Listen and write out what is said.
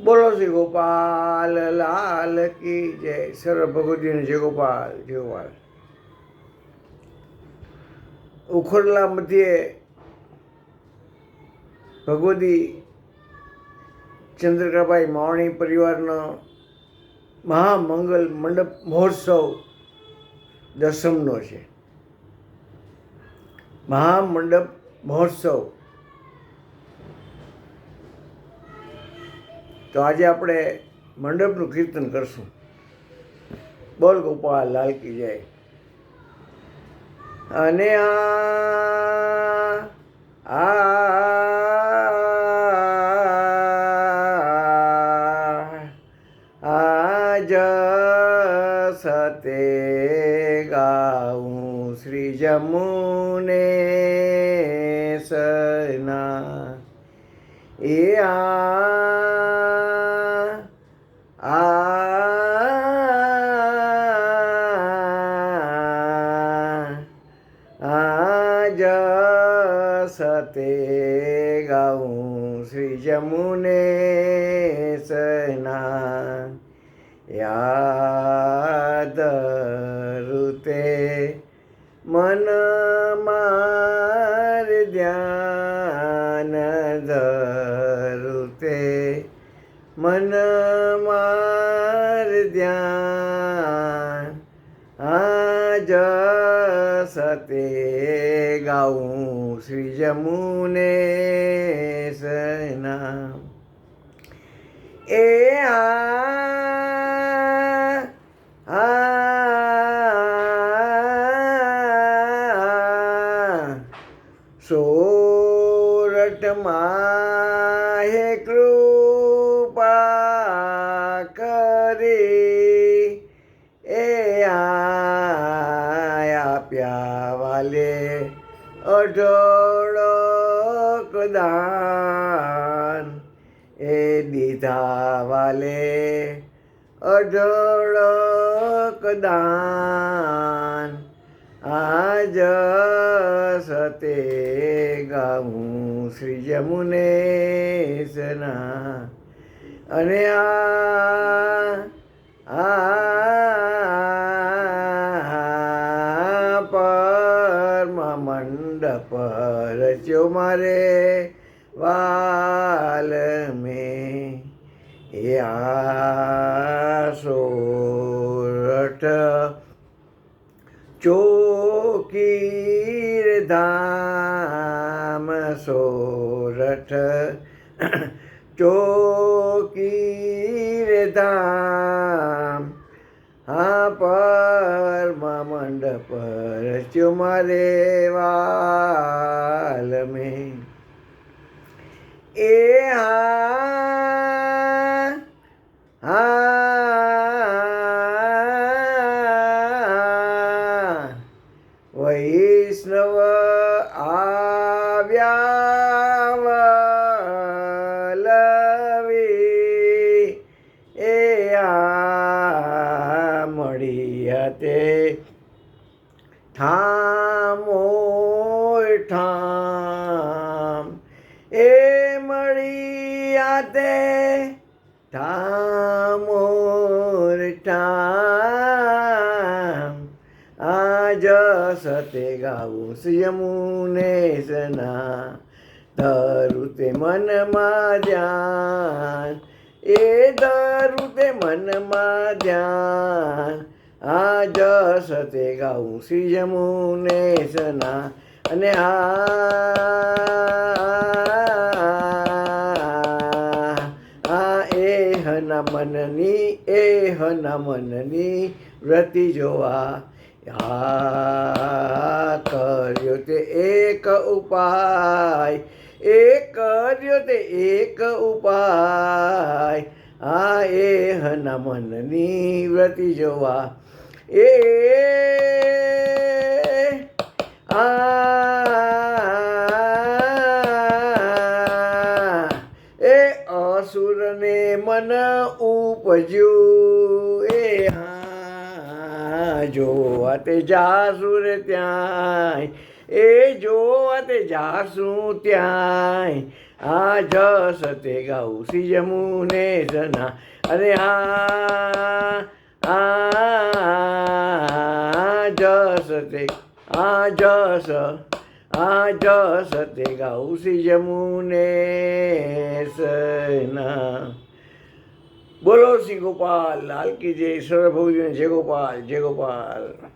બોલો શ્રી ગોપાલ, લાલ કી જય. સર્વ ભગવતીને જય ગોપાલ જય ગોપાલ. ઉખડલા મધ્યે ભગવતી ચંદ્રકાભાઈ માવણી પરિવારનો મહામંગલ મંડપ મહોત્સવ દસમનો છે. મહામંડપ મહોત્સવ તો આજે આપણે મંડપનું કીર્તન કરશું. બોલ ગોપાલ લાલ કી જય. અને આ આજ સતે ગાઉં શ્રી જમુને સના એ આ આજ સતે ગાઉં શ્રી જમુને સના યાદ ઋતે મન માર ધ્યાન ધરુતે. મન ગાઉં શ્રી જમુને સના એ આ સોરઠમાં હે કૃપા અઢળક દાન એ દીધા વાલે અઢળક દાન આજ સતે ગાવું શ્રી જમુને સના અને આ રચ્યો મારે વાલ મેં એ સોરઠ ચોકીર ધામ સોરઠ ચોકીર ધામ હા મંડપ રચ્યો મારે વાલ મેં. એ હા હા. વૈષ્ણવ આવ્યા લવી એ આ મળી તે ઠામો ઠામ. એ મળી તે ઠામ ઠામ. આજ સતે ગાવું યમુને સના. ધરું તે મનમાં ધ્યાન. એ ધરું તે મનમાં ધ્યાન. આજ સતે ગાઉં શ્રી જમુને સના અને આ આ એ હના મનની, એ હના મનની વ્રતિ જોવા. આ કર્યો તે એક ઉપાય, એ કર્યો તે એક ઉપાય. આ એ હના મનની વ્રતિ જોવા. એ આ એ અસુરને મન ઉપજ્યું. એ હા જોવા તે જાસુર ત્યાંય. એ જોવા તે જાસું ત્યાંય. આ જસ તે શ્રી જમુને જના. અરે હા આ જસ તે આ જસ આ જસ તે શ્રી જમુને સના બોલો શ્રી ગોપાલ, લાલ કી જય સર્વભોગીને જય ગોપાલ જય ગોપાલ.